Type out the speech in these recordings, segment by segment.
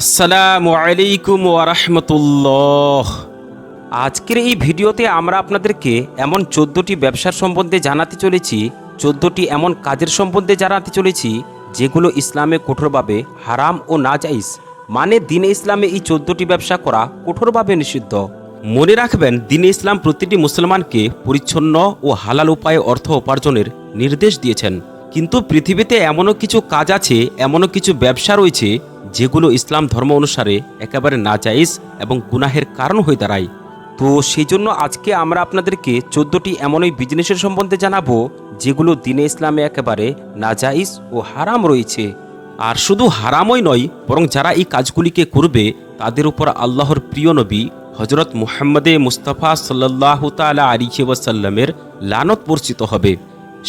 আসসালামু আলাইকুম ওয়ারহমতুল্লাহ আজকের এই ভিডিওতে আমরা আপনাদেরকে এমন চোদ্দোটি ব্যবসার সম্বন্ধে জানাতে চলেছি, চোদ্দোটি এমন কাজের সম্বন্ধে জানাতে চলেছি, যেগুলো ইসলামে কঠোরভাবে হারাম ও নাজাইজ মানে দিনে ইসলামে এই চোদ্দোটি ব্যবসা করা কঠোরভাবে নিষিদ্ধ। মনে রাখবেন, দিনে ইসলাম প্রতিটি মুসলমানকে পরিচ্ছন্ন ও হালাল উপায়ে অর্থ উপার্জনের নির্দেশ দিয়েছেন। কিন্তু পৃথিবীতে এমনও কিছু কাজ আছে, এমনও কিছু ব্যবসা রয়েছে যেগুলো ইসলাম ধর্ম অনুসারে একেবারে নাজাইজ এবং গুনাহের কারণ হয়ে দাঁড়ায়। তো সেই জন্য আজকে আমরা আপনাদেরকে চোদ্দোটি এমনই বিজনেসের সম্বন্ধে জানাব, যেগুলো দিনে ইসলামে একেবারে নাজাইজ ও হারাম রয়েছে। আর শুধু হারামই নয়, বরং যারা এই কাজগুলিকে করবে, তাদের উপর আল্লাহর প্রিয় নবী হজরত মুহাম্মদে মুস্তাফা সাল্লাহ তালা আলিহি লানত বর্ষিত হবে।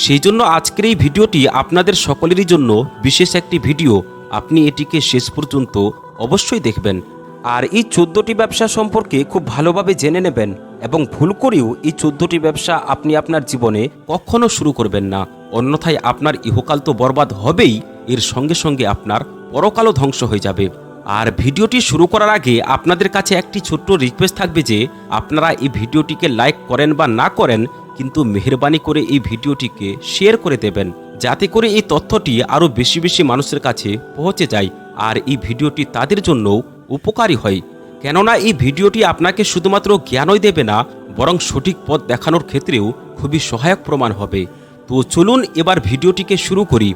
সেই জন্য আজকের এই ভিডিওটি আপনাদের সকলেরই জন্য বিশেষ একটি ভিডিও। আপনি এটিকে শেষ পর্যন্ত অবশ্যই দেখবেন। আর এই চোদ্দোটি ব্যবসা সম্পর্কে খুব ভালোভাবে জেনে নেবেন এবং ভুল করেও এই চোদ্দোটি ব্যবসা আপনি আপনার জীবনে কখনো শুরু করবেন না। অন্যথায় আপনার ইহকাল তো বরবাদ হবেই, এর সঙ্গে সঙ্গে আপনার পরকালও ধ্বংস হয়ে যাবে। আর ভিডিওটি শুরু করার আগে আপনাদের কাছে একটি ছোট্ট রিকোয়েস্ট থাকবে যে আপনারা এই ভিডিওটিকে লাইক করেন বা না করেন, কিন্তু মেহরবানি করে এই ভিডিওটিকে শেয়ার করে দেবেন। যাতে করে এই তথ্যটি আরও বেশি বেশি মানুষের কাছে পৌঁছে যায় আর এই ভিডিওটি তাদের জন্যও উপকারী হয়। কেননা এই ভিডিওটি আপনাকে শুধুমাত্র জ্ঞানই দেবে না, বরং সঠিক পথ দেখানোর ক্ষেত্রেও খুবই সহায়ক প্রমাণ হবে। তো চলুন এবার ভিডিওটিকে শুরু করি।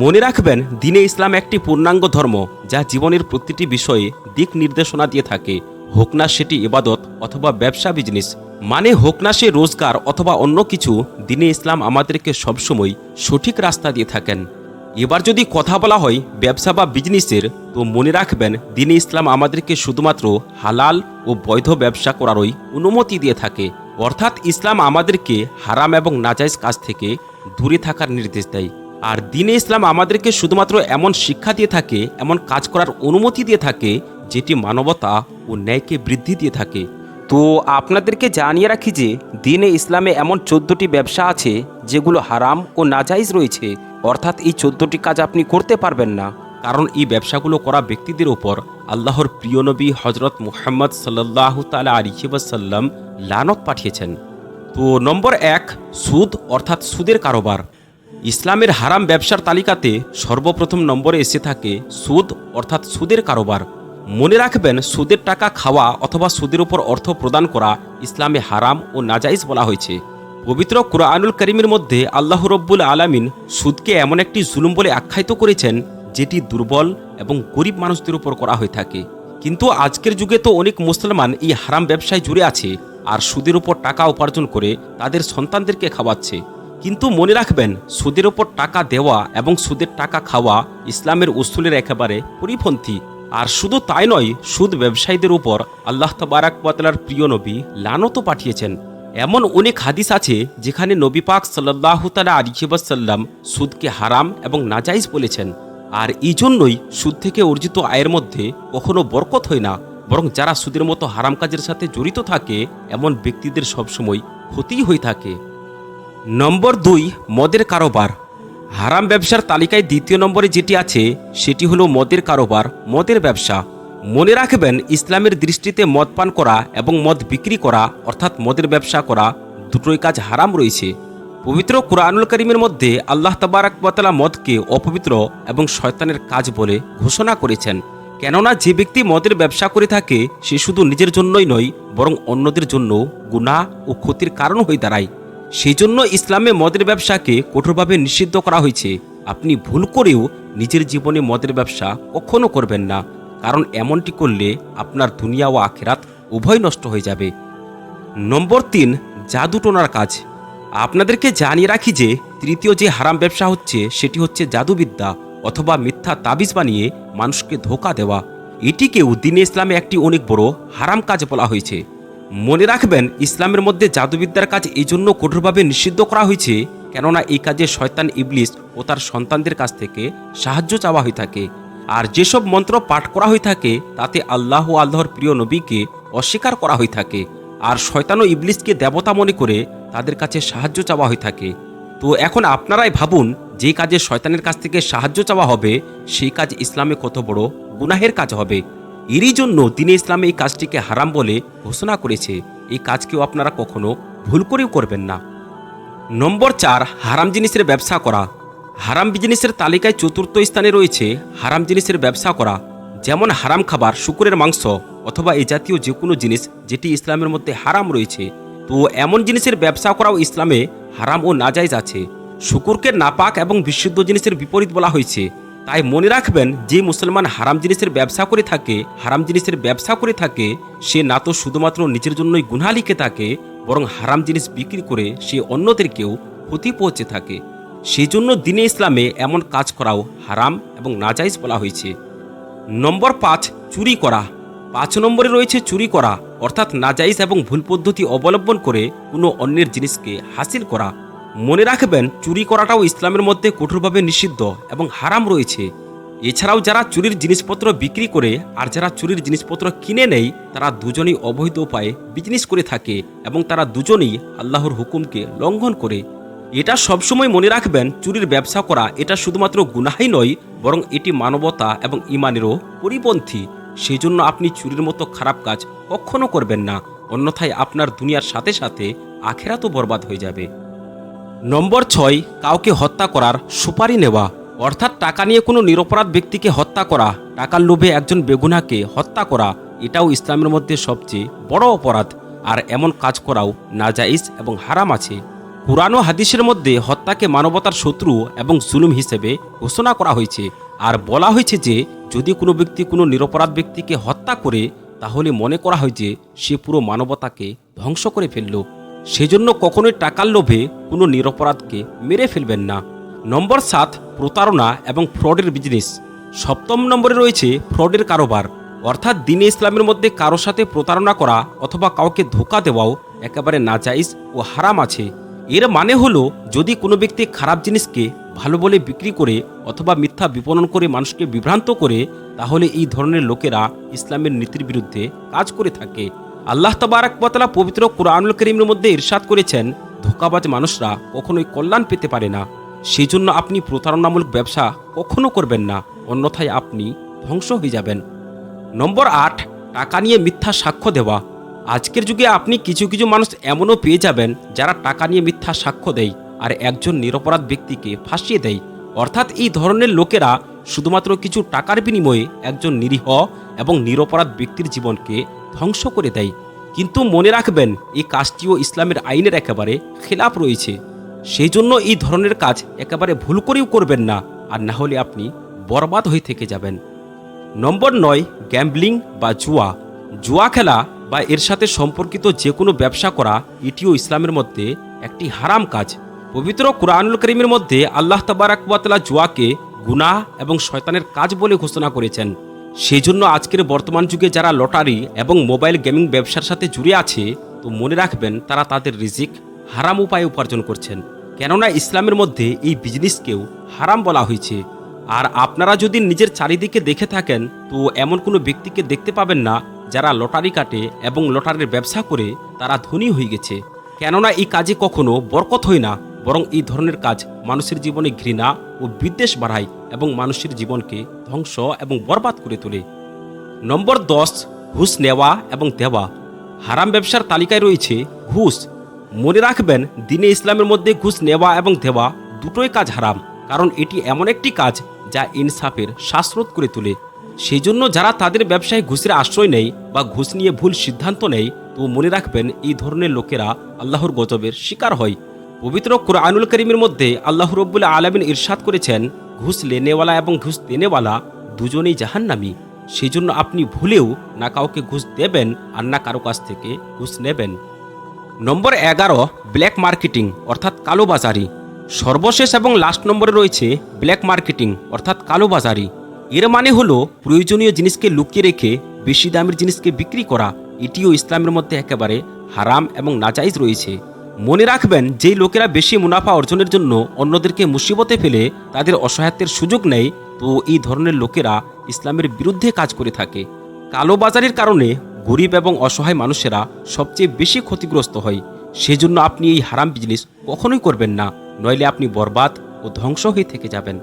মনে রাখবেন, দিনে ইসলাম একটি পূর্ণাঙ্গ ধর্ম যা জীবনের প্রতিটি বিষয়ে দিক নির্দেশনা দিয়ে থাকে। হোক না সেটি ইবাদত অথবা ব্যবসা বিজনেস মানে হোক না সে রোজগার অথবা অন্য কিছু, দিনে ইসলাম আমাদেরকে সবসময় সঠিক রাস্তা দিয়ে থাকেন। এবার যদি কথা বলা হয় ব্যবসা বা বিজনেসের তো মনে রাখবেন দিনে ইসলাম আমাদেরকে শুধুমাত্র হালাল ও বৈধ ব্যবসা করারই অনুমতি দিয়ে থাকে। অর্থাৎ ইসলাম আমাদেরকে হারাম এবং নাজাইজ কাজ থেকে দূরে থাকার নির্দেশ দেয়। আর দিনে ইসলাম আমাদেরকে শুধুমাত্র এমন শিক্ষা দিয়ে থাকে, এমন কাজ করার অনুমতি দিয়ে থাকে যেটি মানবতা ও ন্যায়কে বৃদ্ধি দিয়ে থাকে। তো আপনাদেরকে জানিয়ে রাখি যে, দিনে ইসলামে এমন চোদ্দোটি ব্যবসা আছে যেগুলো হারাম ও নাজাইজ রয়েছে। অর্থাৎ এই চোদ্দোটি কাজ আপনি করতে পারবেন না। কারণ এই ব্যবসাগুলো করা ব্যক্তিদের উপর আল্লাহর প্রিয় নবী হজরত মুহাম্মদ সাল্লাহ তালা আলিহিবাসাল্লাম লানত পাঠিয়েছেন। তো নম্বর এক, সুদ, অর্থাৎ সুদের কারোবার। ইসলামের হারাম ব্যবসার তালিকাতে সর্বপ্রথম নম্বরে এসে থাকে সুদ, অর্থাৎ সুদের কারোবার। মনে রাখবেন, সুদের টাকা খাওয়া অথবা সুদের উপর অর্থ প্রদান করা ইসলামে হারাম ও নাজাইজ বলা হয়েছে। পবিত্র কুরআনুল করিমের মধ্যে আল্লাহ রব্বুল আলামিন সুদকে এমন একটি জুলুম বলে আখ্যায়িত করেছেন, যেটি দুর্বল এবং গরিব মানুষদের উপর করা হয়ে থাকে। কিন্তু আজকের যুগে তো অনেক মুসলমান এই হারাম ব্যবসায় জুড়ে আছে আর সুদের উপর টাকা উপার্জন করে তাদের সন্তানদেরকে খাওয়াচ্ছে। কিন্তু মনে রাখবেন, সুদের ওপর টাকা দেওয়া এবং সুদের টাকা খাওয়া ইসলামের উসুলের একেবারে পরিপন্থী। আর শুধু তাই নয়, সুদ ব্যবসায়ীদের উপর আল্লাহ তবারাকবাতলার প্রিয় নবী লানত পাঠিয়েছেন। এমন অনেক হাদিস আছে যেখানে নবী পাক সাল্লাহ তালা আলিবাসাল্লাম সুদকে হারাম এবং নাজাইজ বলেছেন। আর এই জন্যই সুদ থেকে অর্জিত আয়ের মধ্যে কখনো বরকত হয় না, বরং যারা সুদের মতো হারাম কাজের সাথে জড়িত থাকে, এমন ব্যক্তিদের সবসময় ক্ষতিই হয়ে থাকে। নম্বর দুই, মদের কারোবার। হারাম ব্যবসার তালিকায় দ্বিতীয় নম্বরে যেটি আছে, সেটি হলো মদের কারোবার, মদের ব্যবসা। মনে রাখবেন, ইসলামের দৃষ্টিতে মদ পান করা এবং মদ বিক্রি করা, অর্থাৎ মদের ব্যবসা করা, দুটোই কাজ হারাম রয়েছে। পবিত্র কোরআনুল করিমের মধ্যে আল্লাহ তাবারাকবাতলা মদকে অপবিত্র এবং শয়তানের কাজ বলে ঘোষণা করেছেন। কেননা, যে ব্যক্তি মদের ব্যবসা করে থাকে, সে শুধু নিজের জন্যই নয়, বরং অন্যদের জন্য গুণা ও ক্ষতির কারণ হয়ে দাঁড়ায়। সেই জন্য ইসলামে মদের ব্যবসাকে কঠোরভাবে নিষিদ্ধ করা হয়েছে। আপনি ভুল করেও নিজের জীবনে মদের ব্যবসা কখনো করবেন না, কারণ এমনটি করলে আপনার দুনিয়া ও আখেরাত উভয় নষ্ট হয়ে যাবে। নম্বর তিন জাদুটোনার কাজ। আপনাদেরকে জানিয়ে রাখি যে, তৃতীয় যে হারাম ব্যবসা হচ্ছে, সেটি হচ্ছে জাদুবিদ্যা অথবা মিথ্যা তাবিজ বানিয়ে মানুষকে ধোকা দেওয়া। এটিকেও দিনে ইসলামে একটি অনেক বড় হারাম কাজ বলা হয়েছে। মনে রাখবেন, ইসলামের মধ্যে জাদুবিদ্যার কাজ এই জন্য কঠোরভাবে নিষিদ্ধ করা হয়েছে, কেননা এই কাজে শয়তান, ইবলিস ও তার সন্তানদের কাছ থেকে সাহায্য চাওয়া হয়ে থাকে। আর যেসব মন্ত্র পাঠ করা হয়ে থাকে, তাতে আল্লাহ ও আল্লাহর প্রিয় নবীকে অস্বীকার করা হয়ে থাকে। আর শয়তান ও ইবলিসকে দেবতা মনে করে তাদের কাছে সাহায্য চাওয়া হয়ে থাকে। তো এখন আপনারাই ভাবুন, যে কাজে শয়তানের কাছ থেকে সাহায্য চাওয়া হবে, সেই কাজ ইসলামে কত বড় গুনাহের কাজ হবে। এরই জন্য দিনে ইসলামে এই কাজটিকে হারাম বলে ঘোষণা করেছে। এই কাজকেও আপনারা কখনো ভুল করেও করবেন না। নম্বর চার, হারাম জিনিসের ব্যবসা করা। হারাম বিজনেসের তালিকায় চতুর্থ স্থানে রয়েছে হারাম জিনিসের ব্যবসা করা, যেমন হারাম খাবার, শুকুরের মাংস অথবা এই জাতীয় যে কোনো জিনিস যেটি ইসলামের মধ্যে হারাম রয়েছে। তো এমন জিনিসের ব্যবসা করাও ইসলামে হারাম ও নাজাইজ আছে। শুকুরকে নাপাক এবং বিশুদ্ধ জিনিসের বিপরীত বলা হয়েছে। তাই মনে রাখবেন, যে মুসলমান হারাম জিনিসের ব্যবসা করে থাকে, হারাম জিনিসের ব্যবসা করে থাকে, সে না তো শুধুমাত্র নিজের জন্যই গুণা লিখে থাকে, বরং হারাম জিনিস বিক্রি করে সে অন্যদেরকেও ক্ষতি পৌঁছে থাকে। সেই জন্য দিনে ইসলামে এমন কাজ করাও হারাম এবং নাজাইজ বলা হয়েছে। নম্বর পাঁচ, চুরি করা। পাঁচ নম্বরে রয়েছে চুরি করা, অর্থাৎ নাজাইজ এবং ভুল পদ্ধতি অবলম্বন করে কোনো অন্যের জিনিসকে হাসিল করা। মনে রাখবেন, চুরি করাটাও ইসলামের মধ্যে কঠোরভাবে নিষিদ্ধ এবং হারাম রয়েছে। এছাড়াও যারা চুরির জিনিসপত্র বিক্রি করে আর যারা চুরির জিনিসপত্র কিনে নেয়, তারা দুজনেই অবৈধ উপায়ে বিজনেস করে থাকে এবং তারা দুজনেই আল্লাহর হুকুমকে লঙ্ঘন করে। এটা সবসময় মনে রাখবেন, চুরির ব্যবসা করা এটা শুধুমাত্র গুনাহাই নয়, বরং এটি মানবতা এবং ইমানেরও পরিপন্থী। সেই জন্য আপনি চুরির মতো খারাপ কাজ কখনো করবেন না, অন্যথায় আপনার দুনিয়ার সাথে সাথে আখেরাতও বরবাদ হয়ে যাবে। নম্বর ছয়, কাউকে হত্যা করার সুপারি নেওয়া। অর্থাৎ টাকা নিয়ে কোনো নিরপরাধ ব্যক্তিকে হত্যা করা, টাকার লোভে একজন বেগুনাকে হত্যা করা, এটাও ইসলামের মধ্যে সবচেয়ে বড় অপরাধ। আর এমন কাজ করাও নাজাইজ এবং হারাম আছে। পুরানো হাদিসের মধ্যে হত্যাকে মানবতার শত্রু এবং জুলুম হিসেবে ঘোষণা করা হয়েছে। আর বলা হয়েছে যে, যদি কোনো ব্যক্তি কোনো নিরপরাধ ব্যক্তিকে হত্যা করে, তাহলে মনে করা হয় যে, সে পুরো মানবতাকে ধ্বংস করে ফেলল। সেজন্য কখনোই টাকার লোভে কোনো নিরপরাধকে মেরে ফেলবেন না। নম্বর সাত, প্রতারণা এবং ফ্রডের বিজনেস সপ্তম নম্বরে রয়েছে ফ্রডের কারোবার। অর্থাৎ দিনে ইসলামের মধ্যে কারও সাথে প্রতারণা করা অথবা কাউকে ধোকা দেওয়াও একেবারে নাজাইজ ও হারাম আছে। এর মানে হলো, যদি কোনো ব্যক্তি খারাপ জিনিসকে ভালো বলে বিক্রি করে অথবা মিথ্যা বিপণন করে মানুষকে বিভ্রান্ত করে, তাহলে এই ধরনের লোকেরা ইসলামের নীতির বিরুদ্ধে কাজ করে থাকে। আল্লাহ তবারাকবতলা পবিত্র কোরআনুল করিমের মধ্যে ইরশাদ করেছেন, ধোকাবাজ মানুষরা কখনোই কল্যাণ পেতে পারে না। সেই জন্য আপনি প্রতারণামূলক ব্যবসা কখনো করবেন না, অন্যথায় আপনি ধ্বংস হয়ে যাবেন। নম্বর আট, টাকা নিয়ে মিথ্যা সাক্ষ্য দেওয়া। আজকের যুগে আপনি কিছু কিছু মানুষ এমনও পেয়ে যাবেন যারা টাকা নিয়ে মিথ্যা সাক্ষ্য দেয় আর একজন নিরপরাধ ব্যক্তিকে ফাঁসিয়ে দেয়। অর্থাৎ এই ধরনের লোকেরা শুধুমাত্র কিছু টাকার বিনিময়ে একজন নিরীহ এবং নিরপরাধ ব্যক্তির জীবনকে ধ্বংস করে দেয়। কিন্তু মনে রাখবেন, এই কাজটিও ইসলামের আইনের একেবারে খেলাপ রয়েছে। সেই জন্য এই ধরনের কাজ একেবারে ভুল করেও করবেন না, আর না হলে আপনি বরবাদ হয়ে থেকে যাবেন। নম্বর নয়, গ্যাম্বলিং বা জুয়া। জুয়া খেলা বা এর সাথে সম্পর্কিত যে কোনো ব্যবসা করা, এটিও ইসলামের মধ্যে একটি হারাম কাজ। পবিত্র কুরআনুল করিমের মধ্যে আল্লাহ তাবারাকবাতলা জুয়াকে গুনাহ এবং শয়তানের কাজ বলে ঘোষণা করেছেন। সেই জন্য আজকের বর্তমান যুগে যারা লটারি এবং মোবাইল গেমিং ব্যবসার সাথে জুড়ে আছে, তো মনে রাখবেন তারা তাদের রিজিক হারাম উপায়ে উপার্জন করছেন। কেননা ইসলামের মধ্যে এই বিজনেসকেও হারাম বলা হয়েছে। আর আপনারা যদি নিজের চারিদিকে দেখে থাকেন, তো এমন কোনো ব্যক্তিকে দেখতে পাবেন না, যারা লটারি কাটে এবং লটারির ব্যবসা করে, তারা ধনী হয়ে গেছে। কেননা এই কাজে কখনো বরকত হয় না। বরং এই ধরনের কাজ মানুষের জীবনে ঘৃণা ও বিদ্বেষ বাড়ায় এবং মানুষের জীবনকে ধ্বংস এবং বরবাদ করে তোলে। নম্বর দশ, ঘুষ নেওয়া এবং দেওয়া। হারাম ব্যবসার তালিকায় রয়েছে ঘুষ। মনে রাখবেন, দিনে ইসলামের মধ্যে ঘুষ নেওয়া এবং দেওয়া দুটোই কাজ হারাম, কারণ এটি এমন একটি কাজ যা ইনসাফের শ্বাসরোধ করে তোলে। সেই জন্য যারা তাদের ব্যবসায় ঘুষের আশ্রয় নেয় বা ঘুষ নিয়ে ভুল সিদ্ধান্ত নেয়, তো মনে রাখবেন, এই ধরনের লোকেরা আল্লাহর গজবের শিকার হয়। পবিত্র কোরআনুল করিমের মধ্যে আল্লাহ রব্বুল আলমিন ইরশাদ করেছেন, ঘুষ লেনেওয়ালা এবং ঘুষ দেনেওয়ালা দুজনেই জাহান্নামি। সেই জন্য আপনি ভুলেও না কাউকে ঘুষ দেবেন আর না কারও কাছ থেকে ঘুষ নেবেন। নম্বর এগারো, ব্ল্যাক মার্কেটিং, অর্থাৎ কালোবাজারি। সর্বশেষ এবং লাস্ট নম্বরে রয়েছে ব্ল্যাক মার্কেটিং, অর্থাৎ কালোবাজারি। এর মানে হলো প্রয়োজনীয় জিনিসকে লুকিয়ে রেখে বেশি দামের জিনিসকে বিক্রি করা। এটিও ইসলামের মধ্যে একেবারে হারাম এবং নাজাইজ রয়েছে। মনে রাখবেন, যেই লোকেরা বেশি মুনাফা অর্জনের জন্য অন্যদেরকে মুসিবতে ফেলে, তাদের অসহায়ত্বের সুযোগ নেয়, তো এই ধরনের লোকেরা ইসলামের বিরুদ্ধে কাজ করে থাকে। কালোবাজারের কারণে গরিব এবং অসহায় মানুষেরা সবচেয়ে বেশি ক্ষতিগ্রস্ত হয়। সেজন্য আপনি এই হারাম বিজনেস কখনোই করবেন না, নইলে আপনি বরবাদ ও ধ্বংস হয়ে থেকে যাবেন।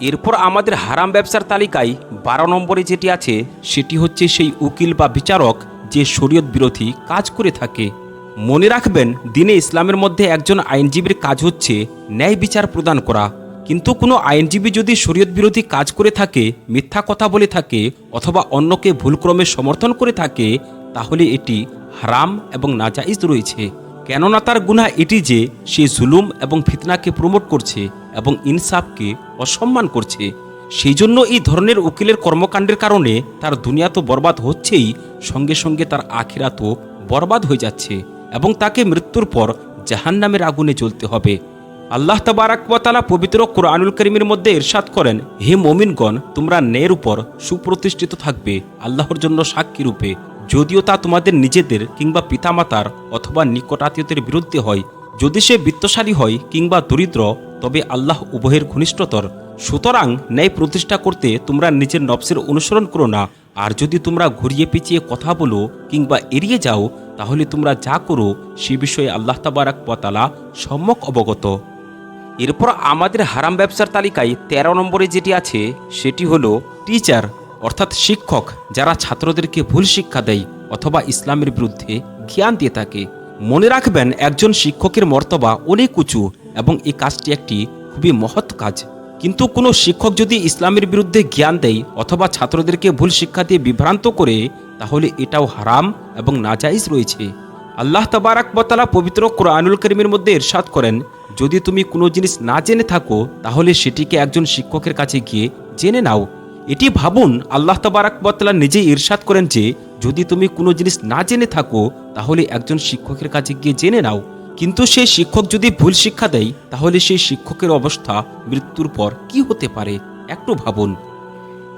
এরপর আমাদের হারাম ব্যবসার তালিকায় বারো নম্বরে যেটি আছে, সেটি হচ্ছে সেই উকিল বা বিচারক যে শরীয়ত বিরোধী কাজ করে থাকে। মনে রাখবেন, দিনে ইসলামের মধ্যে একজন আইনজীবীর কাজ হচ্ছে ন্যায় বিচার প্রদান করা। কিন্তু কোনো আইনজীবী যদি শরীয়ত বিরোধী কাজ করে থাকে, মিথ্যা কথা বলে থাকে, অথবা অন্যকে ভুলক্রমে সমর্থন করে থাকে, তাহলে এটি হারাম এবং নাজাইজ রয়েছে। কেননা তার গুণা এটি যে, সে জুলুম এবং ফিতনাকে প্রমোট করছে এবং ইনসাফকে অসম্মান করছে। সেই জন্য এই ধরনের উকিলের কর্মকাণ্ডের কারণে তার দুনিয়া তো বরবাদ হচ্ছেই, সঙ্গে সঙ্গে তার আখিরাতও বরবাদ হয়ে যাচ্ছে। এবং তাকে মৃত্যুর পর জাহান্নামের আগুনে জ্বলতে হবে। আল্লাহ তাবারাকালা পবিত্র কোরআনুল করিমের মধ্যে ইরশাদ করেন, হে মমিনগণ, তোমরা ন্যায়ের উপর সুপ্রতিষ্ঠিত থাকবে, আল্লাহর জন্য সাক্ষী রূপে। যদিও তা তোমাদের নিজেদের কিংবা পিতামাতার অথবা নিকট আত্মীয়দের বিরুদ্ধে হয়। যদি সে বিত্তশালী হয় কিংবা দরিদ্র, তবে আল্লাহ উভয়ের ঘনিষ্ঠতর। সুতরাং ন্যায় প্রতিষ্ঠা করতে তোমরা নিজের নবসের অনুসরণ করো না। আর যদি তোমরা ঘুরিয়ে পিছিয়ে কথা বলো কিংবা এড়িয়ে যাও, তাহলে তোমরা যা করো, সে বিষয়ে আল্লাহ তাবারাক পতালা সম্যক অবগত। এরপর আমাদের হারাম ব্যবসার তালিকায় ১৩ নম্বরে যেটি আছে, সেটি হলো টিচার, অর্থাৎ শিক্ষক, যারা ছাত্রদেরকে ভুল শিক্ষা দেয় অথবা ইসলামের বিরুদ্ধে জ্ঞান দিয়ে থাকে। মনে রাখবেন, একজন শিক্ষকের মর্তবা অনেক উঁচু এবং এই কাজটি একটি খুবই মহৎ কাজ। কিন্তু কোনো শিক্ষক যদি ইসলামের বিরুদ্ধে জ্ঞান দেয় অথবা ছাত্রদেরকে ভুল শিক্ষা দিয়ে বিভ্রান্ত করে, তাহলে এটাও হারাম এবং নাজাইজ রয়েছে। আল্লাহ তাবারাকবতালা পবিত্র কোরআনুল করিমের মধ্যে ইরশাদ করেন, যদি তুমি কোনো জিনিস না জেনে থাকো, তাহলে সেটিকে একজন শিক্ষকের কাছে গিয়ে জেনে নাও। এটি ভাবুন, আল্লাহ তাবারাকবতালা নিজেই ইরশাদ করেন যে, যদি তুমি কোনো জিনিস না জেনে থাকো, তাহলে একজন শিক্ষকের কাছে গিয়ে জেনে নাও। কিন্তু সেই শিক্ষক যদি ভুল শিক্ষা দেয়, তাহলে সেই শিক্ষকের অবস্থা মৃত্যুর পর কি হতে পারে? একটু ভাবুন।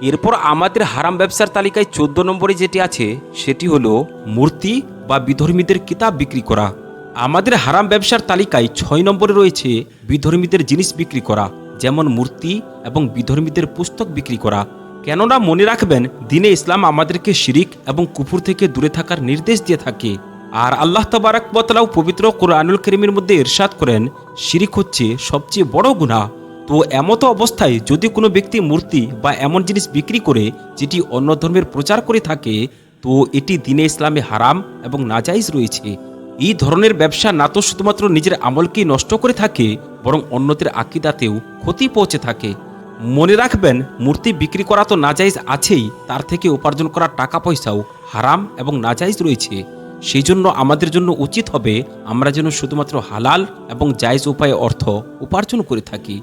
এরপর আমাদের হারাম ব্যবসার তালিকায় চোদ্দ নম্বরে যেটি আছে, সেটি হলো মূর্তি বা বিধর্মীদের কিতাব বিক্রি করা। আমাদের হারাম ব্যবসার তালিকায় ছয় নম্বরে রয়েছে বিধর্মীদের জিনিস বিক্রি করা, যেমন মূর্তি এবং বিধর্মীদের পুস্তক বিক্রি করা। কেননা মনে রাখবেন, দিনে ইসলাম আমাদেরকে শিরিক এবং কুফুর থেকে দূরে থাকার নির্দেশ দিয়ে থাকে। আর আল্লাহ তবারাক বতলাও পবিত্র কোরআনুল করিমের মধ্যে ইরশাদ করেন, শিরিক হচ্ছে সবচেয়ে বড় গুনাহ। তো এমতো অবস্থায় যদি কোনো ব্যক্তি মূর্তি বা এমন জিনিস বিক্রি করে যেটি অন্য ধর্মের প্রচার করে থাকে, তো এটি দিনে ইসলামে হারাম এবং নাজাইজ রয়েছে। এই ধরনের ব্যবসা না তো শুধুমাত্র নিজের আমলকেই নষ্ট করে থাকে, বরং অন্যদের আকিদাতেও ক্ষতি পৌঁছে থাকে। মনে রাখবেন, মূর্তি বিক্রি করা তো নাজাইজ আছেই, তার থেকে উপার্জন করা টাকা পয়সাও হারাম এবং নাজাইজ রয়েছে। সেই জন্য আমাদের জন্য উচিত হবে আমরা যেন শুধুমাত্র হালাল এবং জায়জ উপায়ে অর্থ উপার্জন করে থাকি।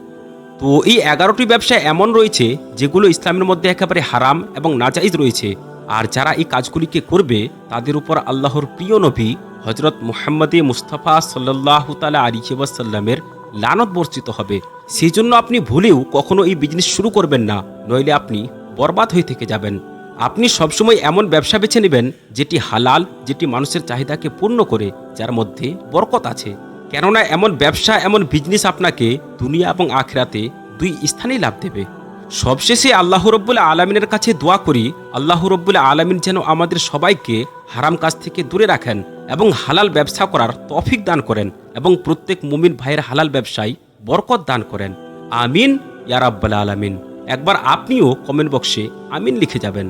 তো এই এগারোটি ব্যবসা এমন রয়েছে যেগুলো ইসলামের মধ্যে একেবারে হারাম এবং নাজাইজ রয়েছে। আর যারা এই কাজগুলিকে করবে, তাদের উপর আল্লাহর প্রিয় নবী হজরত মুহাম্মদে মুস্তাফা সাল্লাহ তালা আলিহাসাল্লামের লানত বর্ষিত হবে। সেই জন্য আপনি ভুলেও কখনো এই বিজনেস শুরু করবেন না, নইলে আপনি বরবাদ হয়ে থেকে যাবেন। আপনি সবসময় এমন ব্যবসা বেছে নেবেন যেটি হালাল, যেটি মানুষের চাহিদাকে পূর্ণ করে, যার মধ্যে বরকত আছে। কেননা এমন ব্যবসা, এমন বিজনেস আপনাকে দুনিয়া এবং আখরাতে দুই স্থানেই লাভ দেবে। সবশেষে আল্লাহ রব্বুল আলমিনের কাছে দোয়া করি, আল্লাহ রব্বুল আলমিন যেন আমাদের সবাইকে হারাম কাজ থেকে দূরে রাখেন এবং হালাল ব্যবসা করার তফিক দান করেন এবং প্রত্যেক মুমিন ভাইয়ের হালাল ব্যবসায় বরকত দান করেন। আমিন ইয়ারাব্বাল আলামিন। একবার আপনিও কমেন্ট বক্সে আমিন লিখে যাবেন।